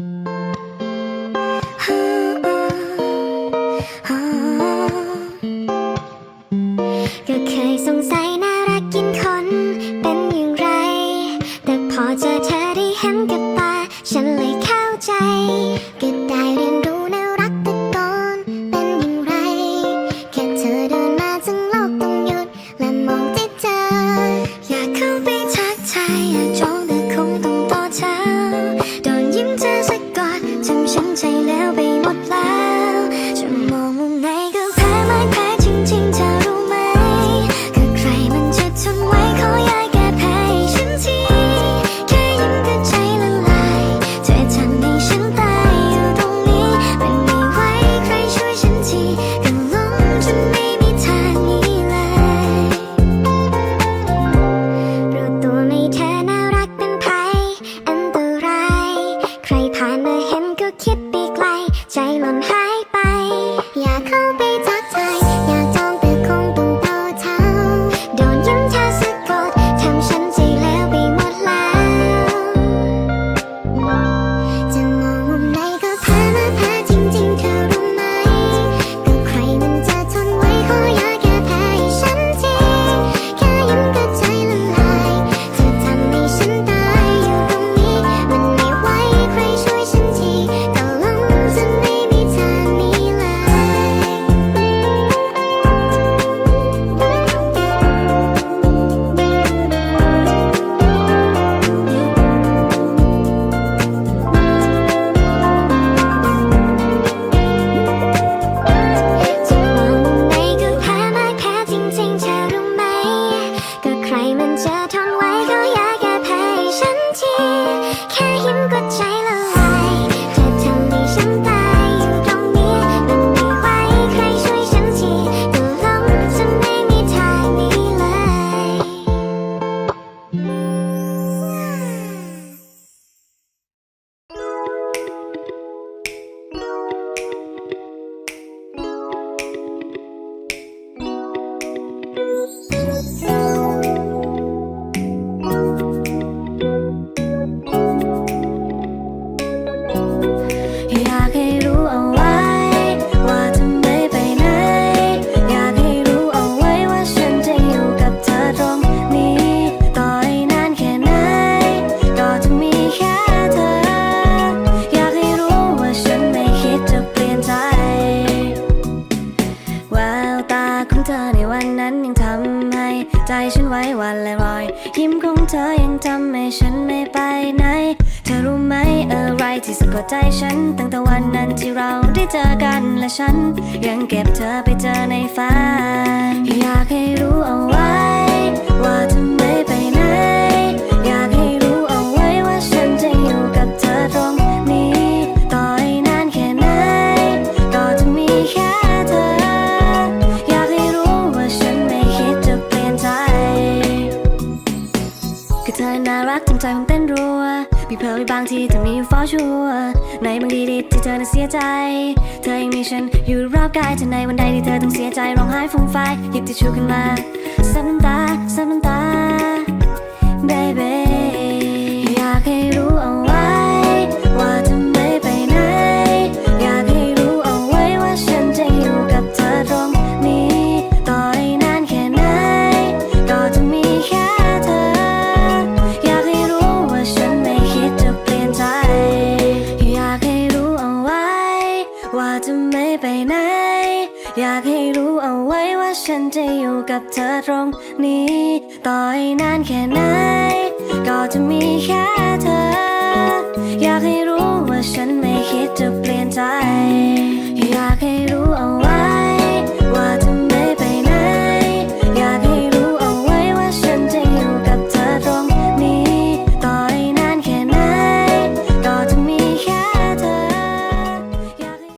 Mm-hmm. ้นยังทำให้ใจฉันไว้วันละรอย ยิ้มของเธอยังทำให้ฉันไม่ไปไหน เธอรู้ไหมอะไรที่สะกดใจฉัน ตั้งแต่วันนั้นที่เราได้เจอกันและฉัน ยังเก็บเธอไปเจอในฝันอยากให้รู้ คือเธอน่ารักทำใจของเต้นรัว มีเพลไปบางที่จะมีฟอชัว ในบางทีดีที่เธอน่ะเสียใจ เธอยังมีฉันอยู่รอบกายจะในวันใดที่เธอต้องเสียใจร้องไห้ฟุ้งไฟหยิบทิชชู่ขึ้นมาซับน้ำตาซับน้ำตาับเธอตรงนี้ ต่อให้นานแค่ไหน ก็จะมีแค่เธอ อยากให้รู้ว่าฉันไม่คิดจะเปลี่ยนใจ